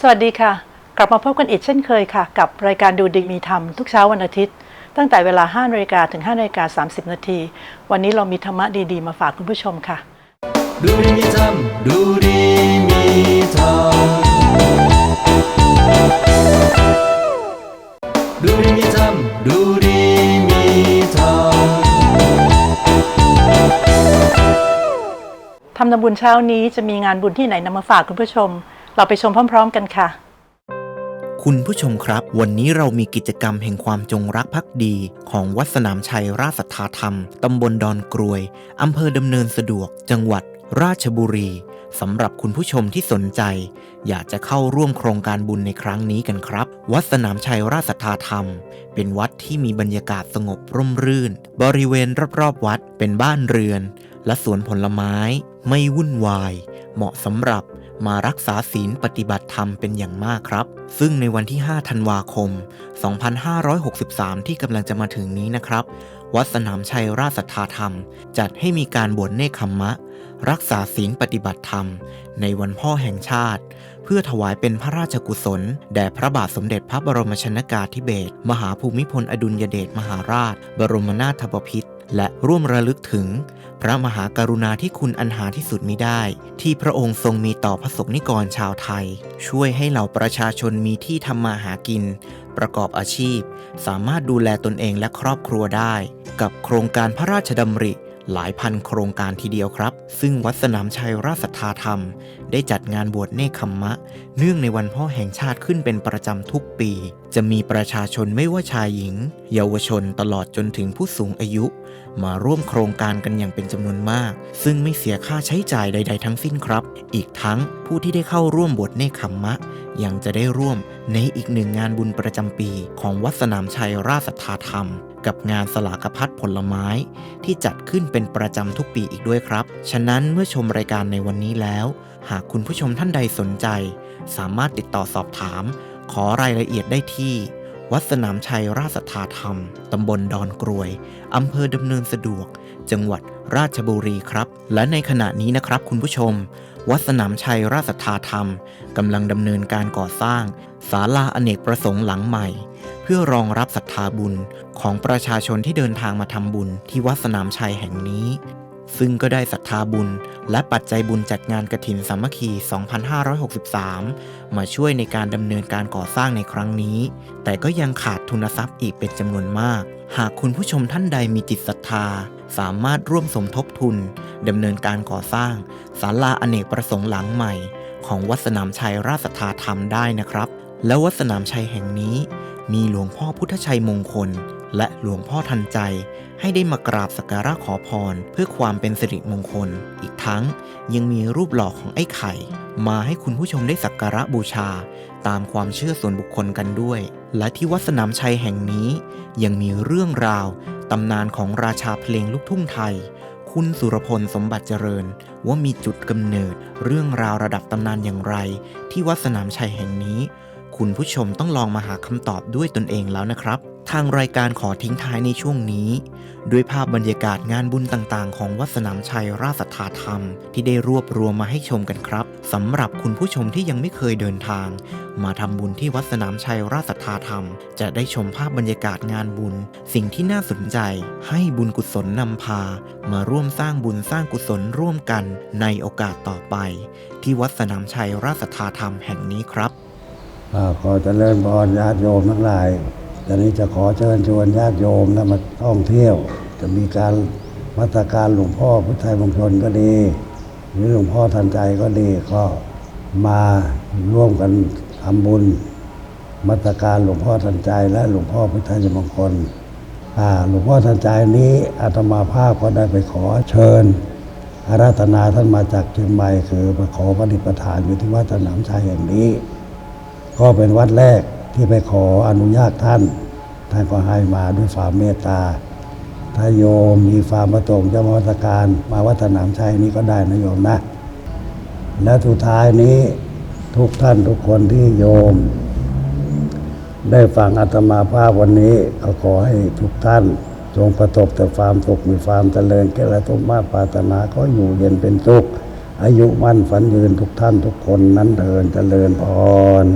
สวัสดีค่ะ กลับมาพบกันอีกเช่นเคยค่ะ กับรายการดูดีมีธรรมทุกเช้าวันอาทิตย์ ตั้งแต่เวลา5นาฬิกาถึง5นาฬิกา30 นาที วันนี้เรามีธรรมะดีๆ มาฝากคุณผู้ชมค่ะ ดูดีมีธรรมดูดีมีธรรมดูดีมีธรรมดูดีมีธรรมทำนำบุญเช้านี้จะมีงานบุญที่ไหนนำมาฝากคุณผู้ชม เราไปชมพร้อม ๆ กันค่ะ คุณผู้ชมครับ วันนี้เรามีกิจกรรมแห่งความจงรักภักดี ของวัดสนามชัยราชสัทธาธรรม ตำบลดอนกรวยอำเภอดำเนินสะดวก จังหวัดราชบุรีสำหรับคุณผู้ชมที่สนใจ อยากจะเข้าร่วมโครงการบุญในครั้งนี้กันครับ วัดสนามชัยราชสัทธาธรรม เป็นวัดที่มีบรรยากาศสงบร่มรื่น บริเวณรอบๆวัดเป็นบ้านเรือน และสวนผลไม้ ไม่วุ่นวาย เหมาะสำหรับ มารักษาศีลปฏิบัติธรรมเป็นอย่างมากครับ ซึ่งในวันที่ 5 ธันวาคม 2563 ที่กำลังจะมาถึงนี้นะครับ วัดสนามชัยราชสัทธาธรรม จัดให้มีการบวชเนคขมมะ รักษาศีลปฏิบัติธรรม ในวันพ่อแห่งชาติ เพื่อถวายเป็นพระราชกุศล แด่พระบาทสมเด็จพระบรมชนากาธิเบศรมหาภูมิพลอดุลยเดชมหาราช บรมนาถบพิตรและร่วมระลึกถึง ระมหากรุณาที่คุณอันหาที่สุดมิได้ ที่พระองค์ทรงมีต่อพระสงฆ์นิกรชาวไทย ช่วยให้เหล่าประชาชนมีที่ทำมาหากิน ประกอบอาชีพ สามารถดูแลตนเองและครอบครัวได้ กับโครงการพระราชดำริ หลายพันโครงการทีเดียวครับ ซึ่งวัดสนามชัยราชสัทธาธรรม ได้จัดงานบวชเนคขมมะ เนื่องในวันพ่อแห่งชาติขึ้นเป็นประจำทุกปี จะมีประชาชนไม่ว่าชายหญิง เยาวชนตลอดจนถึงผู้สูงอายุ มาร่วมโครงการกันอย่างเป็นจำนวนมาก ซึ่งไม่เสียค่าใช้จ่ายใด ๆ ทั้งสิ้นครับ อีกทั้งผู้ที่ได้เข้าร่วมบวชเนคขมมะ ยังจะได้ร่วมในอีกหนึ่งงานบุญประจำปี ของวัดสนามชัยราชสัทธาธรรม กับงานสลากพัดผลไม้ ที่จัดขึ้นเป็นประจำทุกปีอีกด้วยครับ ฉะนั้นเมื่อชมรายการในวันนี้แล้ว หากคุณผู้ชมท่านใดสนใจ สามารถติดต่อสอบถาม ขอรายละเอียดได้ที่ วัดสนามชัยราชสัทธาธรรม ตำบลดอนกรวย อำเภอดำเนินสะดวก จังหวัดราชบุรีครับ และในขณะนี้นะครับคุณผู้ชม วัดสนามชัยราชสัทธาธรรมกำลังดำเนินการก่อสร้างศาลาอเนกประสงค์หลังใหม่ พื่อรองรับศรัทธาบุญของประชาชนที่เดินทางมาทำบุญที่วัดสนามชัยแห่งนี้ ซึ่งก็ได้ศรัทธาบุญและปัจจัยบุญจัดงานกระถินสามัคคี 2563 มาช่วยในการดำเนินการก่อสร้างในครั้งนี้ แต่ก็ยังขาดทุนทรัพย์อีกเป็นจำนวนมาก หากคุณผู้ชมท่านใดมีจิตศรัทธา สามารถร่วมสมทบทุนดำเนินการก่อสร้างศาลาอเนกประสงค์หลังใหม่ ของวัดสนามชัยราชสัทธาธรรมได้นะครับ และวัดสนามชัยแห่งนี้ มีหลวงพ่อพุทธชัยมงคล และหลวงพ่อทันใจให้ได้มากราบสักการะขอพร เพื่อความเป็นสิริมงคล อีกทั้งยังมีรูปหล่อของไอ้ไข่ มาให้คุณผู้ชมได้สักการะบูชา ตามความเชื่อส่วนบุคคลกันด้วย และที่วัดสนามชัยแห่งนี้ ยังมีเรื่องราวตำนานของราชาเพลงลูกทุ่งไทย คุณสุรพลสมบัติเจริญ ว่ามีจุดกำเนิดเรื่องราวระดับตำนานอย่างไร ที่วัดสนามชัยแห่งนี้ คุณผู้ชมต้องลองมาหาคำตอบด้วยตนเองแล้วนะครับ ทางรายการขอทิ้งท้ายในช่วงนี้ ด้วยภาพบรรยากาศงานบุญต่างๆ ของวัดสนามชัยราชสัทธาธรรม ที่ได้รวบรวมมาให้ชมกันครับสำหรับคุณผู้ชมที่ยังไม่เคยเดินทาง มาทำบุญที่วัดสนามชัยราชสัทธาธรรม จะได้ชมภาพบรรยากาศงานบุญ สิ่งที่น่าสนใจ ให้บุญกุศลนำพา มาร่วมสร้างบุญสร้างกุศลร่วมกันในโอกาสต่อไป ที่วัดสนามชัยราชสัทธาธรรมแห่งนี้ครับ ขอเจริญพรญาติโยมทั้งหลายตอนนี้จะขอเชิญชวนญาติโยมนะมาท่องเที่ยว จะมีการมาตรการหลวงพ่อพุทธไทยมงคลก็ดี หรือหลวงพ่อทันใจก็ดีก็มาร่วมกันทำบุญ มาตรการหลวงพ่อทันใจและหลวงพ่อพุทธไทยมงคลหลวงพ่อทันใจนี้อาตมาภาพก็ได้ไปขอเชิญอาราธนาท่านมาจากเชียงใหม่คือมาขอปฏิปทานอยู่ที่วัดสนามชัยแห่งนี้ ก็เป็นวัดแรกที่ไปขออนุญาตท่าน ท่านก็ให้มาด้วยความเมตตา ถ้าโยมมีความประสงค์จะมาวัดการ มาวัดสนามชัยนี้ก็ได้นะโยมนะ และสุดท้ายนี้ทุกท่านทุกคนที่โยม ได้ฟังอาตมาภาพวันนี้ก็ขอให้ทุกท่านจงประสบแต่ความสุขมีความเจริญแก่และทุกมาตรปรารถนาก็อยู่เย็นเป็นสุขอายุมั่นฝันยืนทุกท่านทุกคนนั้นเดินเจริญพร